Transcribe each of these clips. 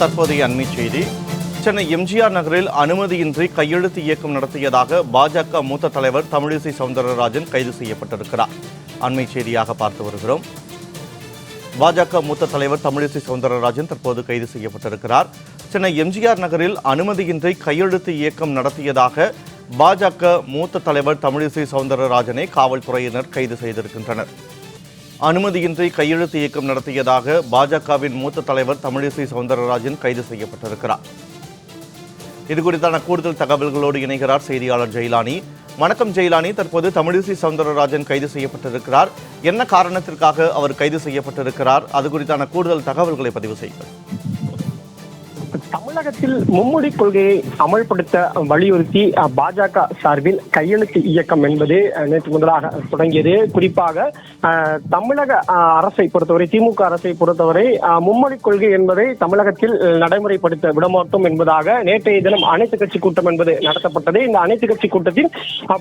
தற்போதைய அண்மை செய்தி. சென்னை எம்ஜிஆர் நகரில் அனுமதியின்றி கையெழுத்து இயக்கம் நடத்தியதாக பாஜக மூத்த தலைவர் தமிழிசை சவுந்தரராஜன் கைது செய்யப்பட்டிருக்கிறார். அண்மை செய்தியாக பார்த்து வருகிறோம். பாஜக மூத்த தலைவர் தமிழிசை சவுந்தரராஜன் தற்போது கைது செய்யப்பட்டிருக்கிறார். சென்னை எம்ஜிஆர் நகரில் அனுமதியின்றி கையெழுத்து இயக்கம் நடத்தியதாக பாஜக மூத்த தலைவர் தமிழிசை சவுந்தரராஜனை காவல்துறையினர் கைது செய்திருக்கின்றனர். அனுமதியின்றி கையெழுத்து இயக்கம் நடத்தியதாக பாஜகவின் மூத்த தலைவர் தமிழிசை சவுந்தரராஜன் கைது செய்யப்பட்டிருக்கிறார். இதுகுறித்தான கூடுதல் தகவல்களோடு இணைகிறார் செய்தியாளர் ஜெயலானி. வணக்கம் ஜெயலானி. தற்போது தமிழிசை சவுந்தரராஜன் கைது செய்யப்பட்டிருக்கிறார். என்ன காரணத்திற்காக அவர் கைது செய்யப்பட்டிருக்கிறார்? அது குறித்தான கூடுதல் தகவல்களை பதிவு செய்கிறார் தமிழகத்தில் மும்மொழி கொள்கையை அமல்படுத்த வலியுறுத்தி பாஜக சார்பில் கையெழுத்து இயக்கம் என்பது நேற்று முதலாக தொடங்கியது. குறிப்பாக தமிழக அரசை பொறுத்தவரை திமுக அரசை பொறுத்தவரை மும்மொழி கொள்கை என்பதை தமிழகத்தில் நடைமுறைப்படுத்த விடமாட்டோம் என்பதாக நேற்றைய தினம் அனைத்து கட்சி கூட்டம் என்பது நடத்தப்பட்டது. இந்த அனைத்து கட்சி கூட்டத்தில்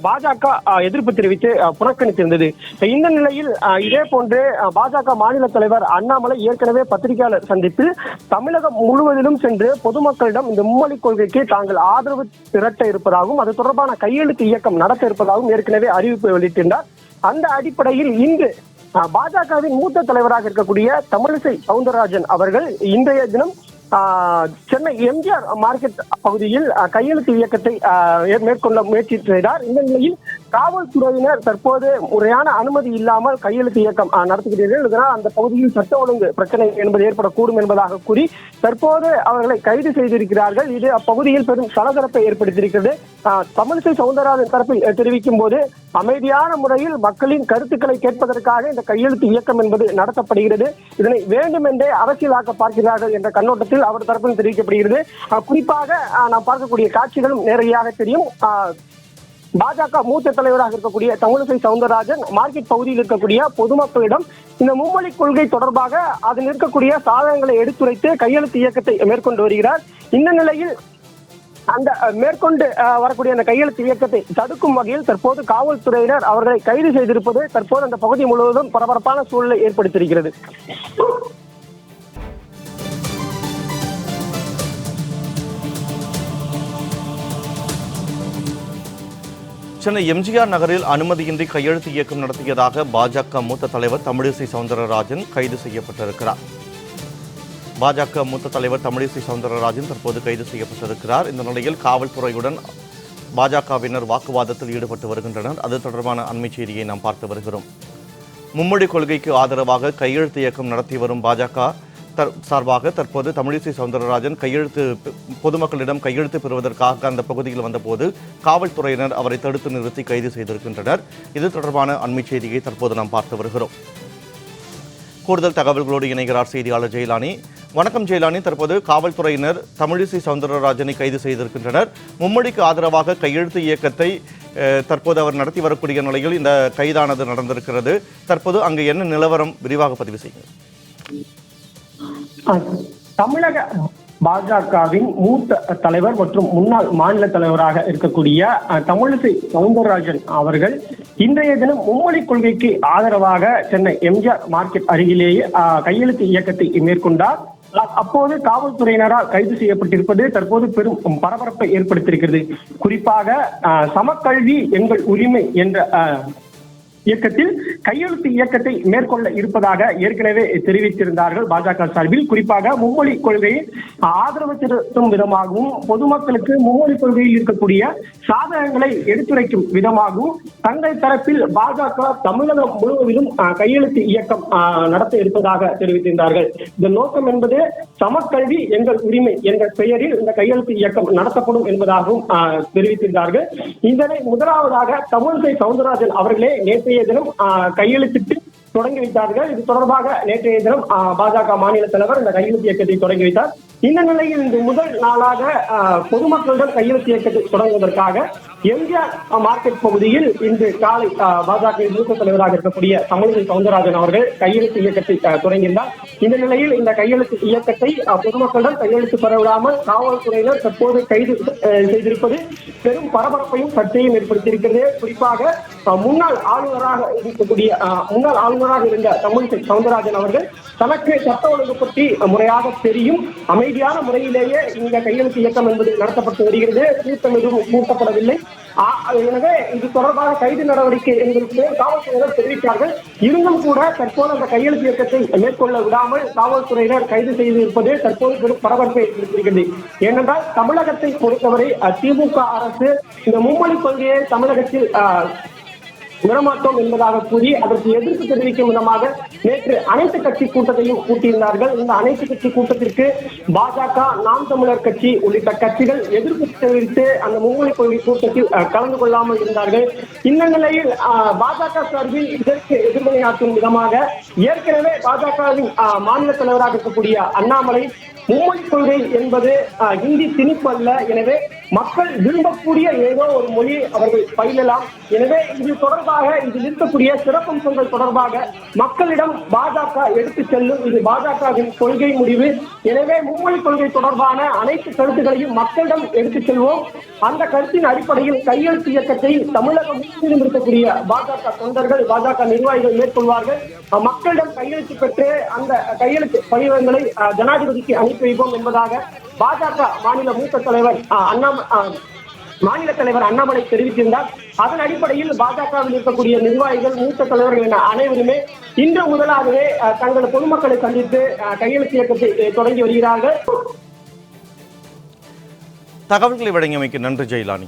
பாஜக எதிர்ப்பு தெரிவித்து புறக்கணித்திருந்தது. இந்த நிலையில் இதே போன்று பாஜக மாநில தலைவர் அண்ணாமலை ஏற்கனவே பத்திரிகையாளர் சந்திப்பில் தமிழகம் முழுவதிலும் சென்று பொதுமக்களிடம் இந்த மும்மொழி கொள்கைக்கு தாங்கள் ஆதரவு திரட்ட இருப்பதாகவும் அது தொடர்பான கையெழுத்து இயக்கம் நடத்த இருப்பதாகவும் ஏற்கனவே அறிவிப்பு வெளியிட்டிருந்தார். அந்த அடிப்படையில் இன்று பாஜகவின் மூத்த தலைவராக இருக்கக்கூடிய தமிழிசை சவுந்தரராஜன் அவர்கள் இன்றைய தினம் சென்னை எம்ஜிஆர் மார்க்கெட் பகுதியில் கையெழுத்து இயக்கத்தை மேற்கொள்ள முயற்சி செய்தார். இந்த நிலையில் காவல்துறையினர் தற்போது முறையான அனுமதி இல்லாமல் கையெழுத்து இயக்கம் நடத்துகிறீர்கள். இதனால் அந்த பகுதியில் சட்ட ஒழுங்கு பிரச்சனை என்பது ஏற்படக்கூடும் என்பதாக கூறி தற்போது அவர்களை கைது செய்திருக்கிறார்கள். இது அப்பகுதியில் பெரும் சலசலப்பை ஏற்படுத்தியிருக்கிறது. தமிழிசை சவுந்தரராஜன் தரப்பில் தெரிவிக்கும் போது அமைதியான முறையில் மக்களின் கருத்துக்களை கேட்பதற்காக இந்த கையெழுத்து இயக்கம் என்பது நடத்தப்படுகிறது. இதனை வேண்டுமென்றே அரசியலாக்க பார்க்கிறார்கள் என்ற கண்ணோட்டத்தில் அவர் தரப்பில் தெரிவிக்கப்படுகிறது. குறிப்பாக நாம் பார்க்கக்கூடிய காட்சிகளும் நேரடியாக தெரியும். பாஜக மூத்த தலைவராக இருக்கக்கூடிய தமிழிசை சவுந்தரராஜன் மார்க்கெட் பகுதியில் இருக்கக்கூடிய பொதுமக்களிடம் இந்த மும்மொழி கொள்கை தொடர்பாக அதில் இருக்கக்கூடிய சாதனங்களை எடுத்துரைத்து கையெழுத்து இயக்கத்தை மேற்கொண்டு வருகிறார். இந்த நிலையில் அந்த மேற்கொண்டு அஹ், வரக்கூடிய அந்த கையெழுத்து இயக்கத்தை தடுக்கும் வகையில் தற்போது காவல்துறையினர் அவர்களை கைது செய்திருப்பது தற்போது அந்த பகுதி முழுவதும் பரபரப்பான சூழலை ஏற்படுத்தியிருக்கிறது. சென்னை எம்ஜிஆர் நகரில் அனுமதியின்றி கையெழுத்து இயக்கம் நடத்தியதாக பாஜக மூத்த தலைவர் தமிழிசை சவுந்தரராஜன் கைது செய்யப்பட்டிருக்கிறார். பாஜக மூத்த தலைவர் தமிழிசை சவுந்தரராஜன் தற்போது கைது செய்யப்பட்டிருக்கிறார். இந்த நிலையில் காவல்துறையுடன் பாஜகவினர் வாக்குவாதத்தில் ஈடுபட்டு வருகின்றனர். அது தொடர்பான அண்மை செய்தியை நாம் பார்த்து வருகிறோம். மும்மொழி கொள்கைக்கு ஆதரவாக கையெழுத்து இயக்கம் நடத்தி வரும் பாஜக சார்பாக தற்போது தமிழிசை சவுந்தரராஜன் கையெழுத்து பொதுமக்களிடம் கையெழுத்து பெறுவதற்காக அந்த பகுதியில் வந்தபோது காவல்துறையினர் அவரை தடுத்து நிறுத்தி கைது செய்திருக்கின்றனர். இது தொடர்பான அண்மை செய்தியை தற்போது நாம் பார்த்து வருகிறோம். கூடுதல் தகவல்களோடு இணைகிறார் செய்தியாளர் ஜெயலானி. வணக்கம் ஜெயலானி. தற்போது காவல்துறையினர் தமிழிசை சவுந்தரராஜனை கைது செய்திருக்கின்றனர். மும்மொழிக்கு ஆதரவாக கையெழுத்து இயக்கத்தை தற்போது அவர் நடத்தி வரக்கூடிய நிலையில் இந்த கைதானது நடந்திருக்கிறது. தற்போது அங்கு என்ன நிலவரம் விரிவாக பதிவு செய்யுங்கள். தமிழக பாஜகவின் மூத்த தலைவர் மற்றும் முன்னாள் மாநில தலைவராக இருக்கக்கூடிய தமிழிசை சவுந்தரராஜன் அவர்கள் இன்றைய தினம் மும்மொழி கொள்கைக்கு ஆதரவாக சென்னை எம்ஜிஆர் மார்க்கெட் அருகிலேயே கையெழுத்து இயக்கத்தை மேற்கொண்டார். அப்போது காவல்துறையினரால் கைது செய்யப்பட்டிருப்பது தற்போது பெரும் பரபரப்பை ஏற்படுத்தியிருக்கிறது. குறிப்பாக சமக்கல்வி எங்கள் உரிமை என்ற இயக்கத்தில் கையெழுத்து இயக்கத்தை மேற்கொள்ள இருப்பதாக ஏற்கனவே தெரிவித்திருந்தார்கள் பாஜக சார்பில். குறிப்பாக மும்மொழி கொள்கையை ஆதரவு திருத்தும் விதமாகவும் பொதுமக்களுக்கு மும்மொழி கொள்கையில் இருக்கக்கூடிய சாதகங்களை எடுத்துரைக்கும் விதமாகவும் தங்கள் தரப்பில் பாஜக தமிழகம் முழுவதிலும் கையெழுத்து இயக்கம் நடத்த இருப்பதாக தெரிவித்திருந்தார்கள். இந்த நோக்கம் என்பது சமக்கல்வி எங்கள் உரிமை என்ற பெயரில் இந்த கையெழுத்து இயக்கம் நடத்தப்படும் என்பதாகவும் தெரிவித்திருந்தார்கள். இதனை முதலாவதாக தமிழிசை சவுந்தரராஜன் அவர்களே நேற்றைய தினம் கையெழுத்திட்டு தொடங்கி வைத்தார்கள். இது தொடர்பாக நேற்றைய தினம் பாஜக மாநில தலைவர் இந்த கையெழுத்து இயக்கத்தை தொடங்கி வைத்தார். இந்த நிலையில் இந்த முதல் நாளாக பொதுமக்களிடம் கையெழுத்து இயக்கத்தை தொடங்குவதற்காக எம்ஜிஆர் மார்க்கெட் பகுதியில் இன்று காலை பாஜக மூத்த தலைவராக இருக்கக்கூடிய தமிழிசை சவுந்தரராஜன் அவர்கள் கையெழுத்து இயக்கத்தை தொடங்கியிருந்தார். இந்த நிலையில் இந்த கையெழுத்து இயக்கத்தை பொதுமக்களிடம் கையெழுத்து பெற விடாமல் காவல்துறையினர் தற்போது கைது செய்திருப்பது பெரும் பரபரப்பையும் சர்ச்சையும் ஏற்படுத்தியிருக்கிறது. குறிப்பாக முன்னாள் ஆளுநராக இருக்கக்கூடிய முன்னாள் ஆளுநராக இருந்த தமிழிசை சவுந்தரராஜன் அவர்கள் தனக்கு சட்ட ஒழுங்கு பற்றி முறையாக தெரியும் அமை அமைதியான முறையிலேயே இந்த கையெழுத்து இயக்கம் என்பது நடத்தப்பட்டு வருகிறது. கூட்டம் எதுவும் கூட்டப்படவில்லை. எனவே இது தொடர்பாக கைது நடவடிக்கை என்பதற்கு காவல்துறையினர் தெரிவித்தார்கள். இருந்தும் கூட தற்போது அந்த கையெழுத்து இயக்கத்தை மேற்கொள்ள விடாமல் காவல்துறையினர் கைது செய்து இருப்பது தற்போது பெரும் பரபரப்பை ஏற்படுத்தியிருக்கிறது. ஏனென்றால் தமிழகத்தை பொறுத்தவரை திமுக அரசு இந்த மும்மொழி கொள்கையை தமிழகத்தில் விடமாட்டோம் என்பதாக கூறி அதற்கு எதிர்ப்பு தெரிவிக்கும் விதமாக நேற்று அனைத்து கட்சி கூட்டத்தையும் கூட்டியிருந்தார்கள். இந்த அனைத்து கட்சி கூட்டத்திற்கு பாஜக நாம் தமிழர் கட்சி உள்ளிட்ட கட்சிகள் எதிர்ப்பு தெரிவித்து அந்த மும்மொழி கொள்கை கூட்டத்தில் கலந்து கொள்ளாமல் இருந்தார்கள். இந்த நிலையில் பாஜக சார்பில் இதற்கு எதிர்வினையாற்றும் விதமாக ஏற்கனவே பாஜகவின் மாநில தலைவராக இருக்கக்கூடிய அண்ணாமலை மும்மொழி கொள்கை என்பது இந்தி ஹிந்தி திணிப்பு அல்ல. எனவே மக்கள் விரும்பக்கூடிய ஏதோ ஒரு மொழி அவர்கள் பயிலலாம். எனவே இது தொடர்பாக இதில் இருக்கக்கூடிய சிறப்பம்சங்கள் தொடர்பாக மக்களிடம் பாஜக எடுத்து செல்லும் இது பாஜகவின் கொள்கை முடிவு. எனவே மும்மொழி கொள்கை தொடர்பான அனைத்து கருத்துக்களையும் மக்களிடம் எடுத்து செல்வோம். அந்த கருத்தின் அடிப்படையில் கையெழுத்து இயக்கத்தை தமிழகம் முழுவதும் இருக்கக்கூடிய பாஜக தொண்டர்கள் பாஜக நிர்வாகிகள் மேற்கொள்வார்கள். மக்களிடம் கையெழுத்து பெற்று அந்த கையெழுத்து படிவங்களை ஜனாதிபதிக்கு அனுப்பி வைப்போம் என்பதாக பாஜக மாநில மூத்த தலைவர் அஹ், அண்ணா மாநில தலைவர் அண்ணாமலை தெரிவித்திருந்தார். அதன் அடிப்படையில் பாஜகவில் இருக்கக்கூடிய நிர்வாகிகள் மூத்த தலைவர்கள் என அனைவருமே இன்று முதலாகவே தங்கள் பொதுமக்களை சந்தித்து கையெழுத்து இயக்கத்தை தொடங்கி வருகிறார்கள். தகவல்களை வழங்கியமைக்கு நன்றி ஜெயலானி.